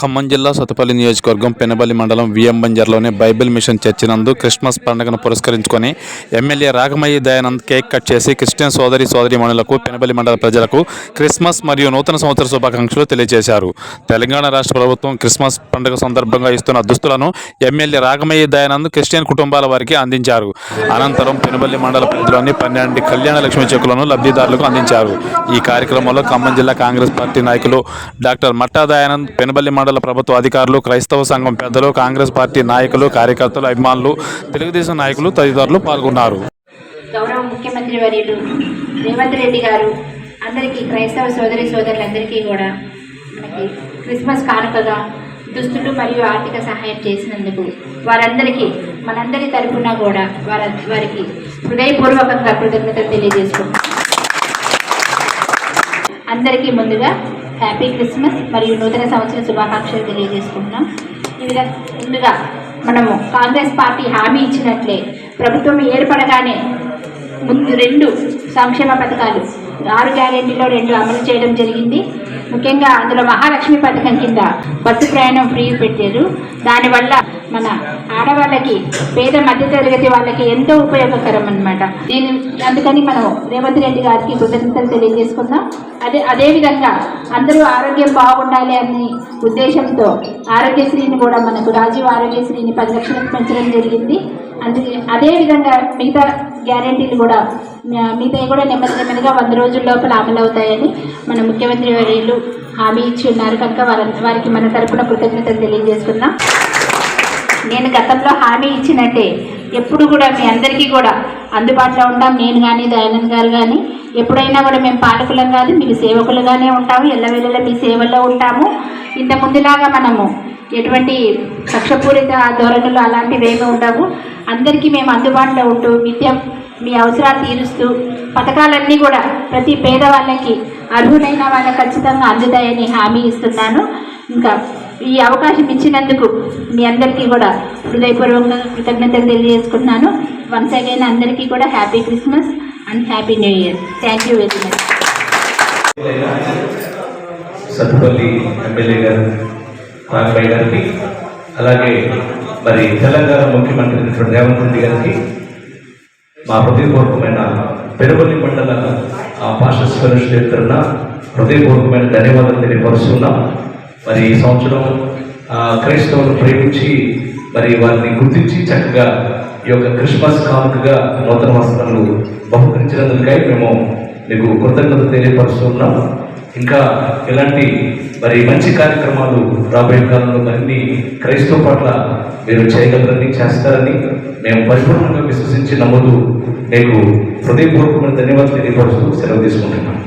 ఖమ్మం జిల్లా సతుపల్లి నియోజకవర్గం పెనబల్లి మండలం విఎం బంజర్లోని బైబిల్ మిషన్ చర్చి నందు క్రిస్మస్ పండుగను పురస్కరించుకొని MLA Ragamayee Dayanand cake cut చేసి క్రిస్టియన్ సోదరి సోదరిమణులకు పెనబల్లి మండల ప్రజలకు క్రిస్మస్ మరియు నూతన సంవత్సర శుభాకాంక్షలు తెలియజేశారు. తెలంగాణ రాష్ట్ర ప్రభుత్వం క్రిస్మస్ పండుగ సందర్భంగా ఇస్తున్న దుస్తులను ఎమ్మెల్యే రాగమయ్య దయానంద్ క్రిస్టియన్ కుటుంబాల వారికి అందించారు. అనంతరం పెనబల్లి మండల పరిధిలోని పన్నెండు కళ్యాణ లక్ష్మి చెక్కులను లబ్ధిదారులకు అందించారు. ఈ కార్యక్రమంలో ఖమ్మం జిల్లా కాంగ్రెస్ పార్టీ నాయకులు డాక్టర్ మట్టా దయానంద్ పెనుబల్లి మండల ప్రభుత్వ అధికారులు క్రైస్తవ సంఘం పెద్దలు కాంగ్రెస్ పార్టీ నాయకులు కార్యకర్తలు అభిమానులు తెలుగుదేశం నాయకులు తదితరులు పాల్గొన్నారు. గౌరవ ముఖ్యమంత్రి వర్యులు రేవంత్ రెడ్డి గారు అందరికీ క్రైస్తవ సోదరి సోదరులందరికీ కూడా మనకి క్రిస్మస్ కానుకగా దుస్తులు మరియు ఆర్థిక సహాయం చేసినందుకు వారందరికీ మనందరి తరపున కూడా వారి వారికి హృదయపూర్వకంగా కృతజ్ఞతలు తెలియజేసుకుంటాం అందరికీ ముందుగా హ్యాపీ క్రిస్మస్ మరియు నూతన సంవత్సర శుభాకాంక్షలు తెలియజేసుకుంటున్నాం. ఈ విధంగా ముందుగా మనము కాంగ్రెస్ పార్టీ హామీ ఇచ్చినట్లే ప్రభుత్వం ఏర్పడగానే ముందు రెండు సంక్షేమ పథకాలు ఆరు గ్యారెంటీలో రెండు అమలు చేయడం జరిగింది. ముఖ్యంగా అందులో మహాలక్ష్మి పథకం కింద బస్సు ప్రయాణం ఫ్రీ పెట్టారు. దానివల్ల మన ఆడవాళ్ళకి పేద మధ్యతరగతి వాళ్ళకి ఎంతో ఉపయోగకరం అనమాట దీని అందుకని మనం రేవంత్ రెడ్డి గారికి కృతజ్ఞతలు తెలియజేసుకుందాం. అదే అదేవిధంగా అందరూ ఆరోగ్యం బాగుండాలి అనే ఉద్దేశంతో ఆరోగ్యశ్రీని కూడా మనకు రాజీవ్ ఆరోగ్యశ్రీని పది లక్షలకు పెంచడం జరిగింది. అందుకే అదేవిధంగా మిగతా గ్యారంటీలు కూడా మిగతా కూడా నెమ్మది నెమ్మదిగా వంద రోజుల లోపల అమలు అవుతాయని మన ముఖ్యమంత్రి వర్యులు హామీ ఇచ్చి ఉన్నారు. కనుక వారంత వారికి మన తరపున కృతజ్ఞతలు తెలియజేసుకుందాం. నేను గతంలో హామీ ఇచ్చినట్టే ఎప్పుడు కూడా మీ అందరికీ కూడా అందుబాటులో ఉంటాం నేను కానీ దయానంద్ గారు కానీ ఎప్పుడైనా కూడా మేము పాలకులం కాదు మీకు సేవకులుగానే ఉంటాము ఎల్లవేళలా మీ సేవల్లో ఉంటాము. ఇంత ముందులాగా మనము ఎటువంటి పక్షపూరిత ధోరణులు అలాంటివి ఏమి ఉండవు. అందరికీ మేము అందుబాటులో ఉంటూ విద్య మీ అవసరాలు తీరుస్తూ పథకాలన్నీ కూడా ప్రతి పేదవాళ్ళకి అర్హులైన వాళ్ళకి ఖచ్చితంగా అందుతాయని హామీ ఇస్తున్నాను. ఇంకా ఈ అవకాశం ఇచ్చినందుకు మీ అందరికీ కూడా హృదయపూర్వకంగా కృతజ్ఞతలు తెలియజేసుకుంటున్నాను. వన్స్ అగైన్ అందరికీ కూడా happy Christmas and happy new year thank you very much Sathupalli MLA గారు రాఘవయ్య గారికి అలాగే మరి తెలంగాణ ముఖ్యమంత్రి రేవంత్ రెడ్డి గారికి మా హృదయపూర్వకమైన పెరుపల్లి మండల ఆ పాస్టర్స్ ఫెలోషిప్ తరఫున హృదయపూర్వకమైన ధన్యవాదాలు తెలియపరుస్తున్నాం. మరి ఈ సంవత్సరం క్రైస్తవులను ప్రేమించి మరి వారిని గుర్తించి చక్కగా ఈ యొక్క క్రిస్మస్ కానుకగా నూతన వస్త్రాలు బహుకరించినందుకై మేము మీకు కృతజ్ఞత తెలియపరుస్తున్నాం. ఇంకా ఇలాంటి మరి మంచి కార్యక్రమాలు రాబోయే కాలంలో మరిన్ని క్రైస్తవ పట్ల మీరు చేయగలరని చేస్తారని మేము పరిపూర్ణంగా విశ్వసించి నమ్ముతూ మీకు హృదయపూర్వకమైన ధన్యవాదాలు తెలియపరుస్తూ సెలవు తీసుకుంటున్నాం.